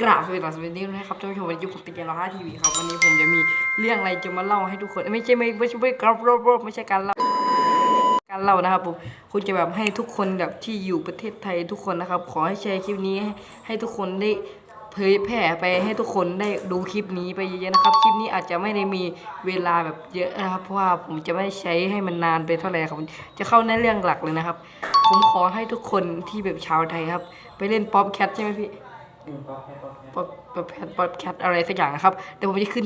กราบสวัสดีสวัสดีนะครับท่านผู้ชมวันนี้อยู่ผมติเกมเราห้าทีวีครับวันนี้ผมจะมีเรื่องอะไรจะมาเล่าให้ทุกคนไม่ใช่ไม่ไม่ใช่ไม่กราบรอบไม่ใช่การเล่าการเล่านะครับผมคุณจะแบบให้ทุกคนแบบที่อยู่ประเทศไทยทุกคนนะครับ ขอให้แชร์คลิปนี้ให้ทุกคนได้เผยแพร่ไปให้ทุกคนได้ดูคลิปนี้ไปเยอะๆนะครับคลิปนี้อาจจะไม่ได้มีเวลาแบบเยอะนะครับเพราะว่าผมจะไม่ใช้ให้มันนานไปเท่าไหร่ครับจะเข้าในเรื่องหลักเลยนะครับ ผมขอให้ทุกคนที่แบบชาวไทยครับ ไปเล่นป๊อปแคทใช่ไหมพี่ ป๊อปป๊อปแคทป๊อปแคทอะไรสักอย่างนะครับเดี๋ยวผมจะขึ้น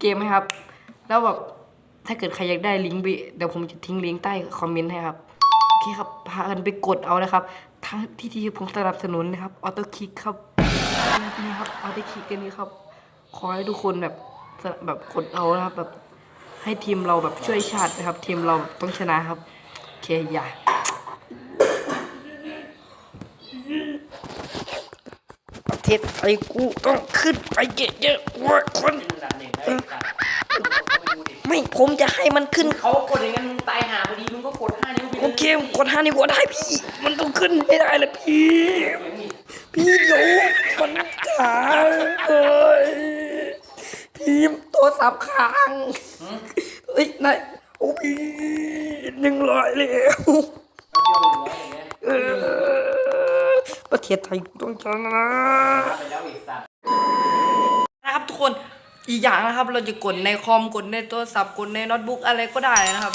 เกมให้ครับ แล้วแบบถ้าเกิดใครอยากได้ลิงก์เดี๋ยวผมจะทิ้งลิงก์ใต้คอมเมนต์ให้ครับโอเคครับพากันไปกดเอานะครับทั้งที่ที่ผมสนับสนุนนะครับออโต้คลิกครับนี่ครับออโต้คลิกกันนี้ครับขอให้ทุกคนแบบสนับแบบกดเอานะครับแบบให้ทีมเราแบบช่วยชาตินะครับ ทีมเราต้องชนะครับ โอเคอย่า ประเทศไทยกูต้องขึ้นไปเยอะๆกว่าคนไม่ผมจะให้มันขึ้นเขากดอย่างนั้นมึงตายหาพอดีมึงก็กดห้านิ้วไปโอเคกดห้านิ้วก็ได้พี่ มันต้องขึ้นให้ได้เลยพี่ พี่เดี๋ยวมันขาเอ้ยพี่ตัวสับค้างเอ้ยนายโอ้พี่หนึ่งร้อยแล้วเออ ประเทศไทยกูต้องชนะไปแล้วไอ้สัตว์นะครับทุกคนอีกอย่างนะครับ เราจะกดในคอมกดในโทรศัพท์กดในโน้ตบุ๊กอะไรก็ได้นะครับ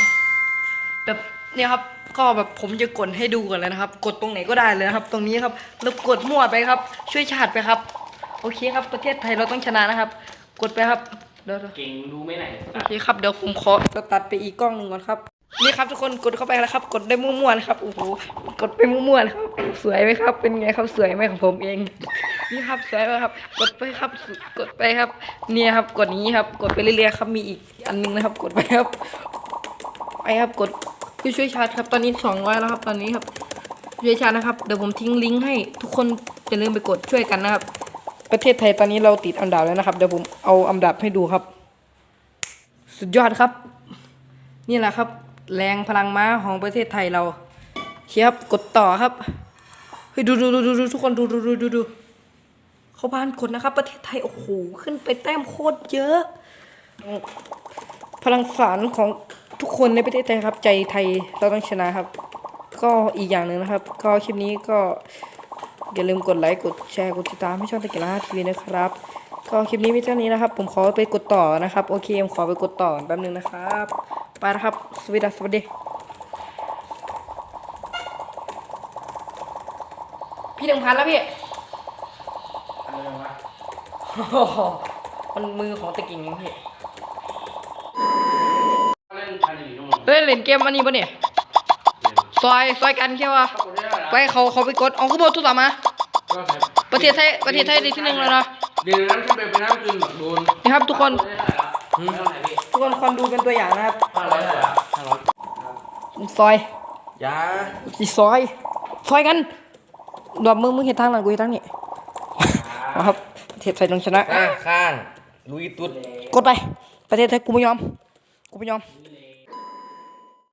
แบบเนี่ยครับก็แบบผมจะกดให้ดูกันเลยนะครับ กดตรงไหนก็ได้เลยนะครับ ตรงนี้ครับแล้วกดมั่วไปครับ ช่วยชาติไปครับ โอเคครับ ประเทศไทยเราต้องชนะนะครับ กดไปครับเดี๋ยวๆเก่งรู้ไหมไหนโอเคครับเดี๋ยวผมขอจะตัดไปอีกกล้องหนึ่งก่อนครับ นี่ครับทุกคนกดเข้าไปแล้วครับ กดได้มั่วๆนะครับโอ้โหกดไปมั่วๆนะครับสวยไหมครับ เป็นไงครับสวยไหมของผมเองนี่ครับสวยไหมครับ กดไปครับ กดไปครับ เนี่ยครับ กดนี้ครับ กดไปเรื่อยๆครับมีอีกอันหนึงนะครับ กดไปครับ ไปครับกดผู้ช่วยชาร์จครับ ตอนนี้สองร้อยแล้วครับ ตอนนี้ครับช่วยชาร์จนะครับเดี๋ยวผมทิ้งลิงก์ให้ทุกคนอย่าลืมไปกดช่วยกันนะครับ ประเทศไทยตอนนี้เราติดอันดับแล้วนะครับเดี๋ยวผมเอาอันดับให้ดูครับ สุดยอดครับ นี่แหละครับ แรงพลังม้าของประเทศไทยเราเชียบกดต่อครับเฮ้ยดูดูดูดูดูทุกคนดูดูดูดูดูเขาบ้านกดนะครับ ประเทศไทยโอ้โหขึ้นไปแต้มโคตรเยอะ พลังสารของทุกคนในประเทศไทยครับ ใจไทยเราต้องชนะครับ ก็อีกอย่างหนึ่งนะครับ ก็คลิปนี้ก็อย่าลืมกดไลค์กดแชร์กดติดตามให้ช่องตะกียบทีวีนะครับ ก็คลิปนี้มีเท่านี้นะครับ ผมขอไปกดต่อนะครับ โอเคผมขอไปกดต่อแป๊บนึงนะครับ ไปนะครับ สวัสดีสวัสดี พี่หนึ่งพันแล้วพี่ทำยังไงวะโอ้โหมันมือของตะกิ่งนี่พี่ เล่นพันอยู่นู่นเฮ้ยเล่นเกมอันนี้ปะเนี่ย ซอยซอยกันแค่ว่ากดได้แล้วไปเขาเขาไปกดเอาก็บอกทุกต่อมาก็ใช่ประเทศไทยประเทศไทยได้ที่หนึ่งแล้วนะเดี๋ยวนั้นขึ้นไปเป็นน้ำจืดแบบโดนนี่ครับทุกคนเท่าไหร่พี่ทุกคนคนดูเป็นตัวอย่างนะครับห้าร้อยเหรอห้าร้อยซอยยาอีซอย ซอยกันดอบมึงมึงเห็นทางหลังกูเห็นทางนี้เอาครับประเทศไทยต้องชนะข้างข้างลุยตุ๊ดกดไป ประเทศไทยกูไม่ยอม กูไม่ยอม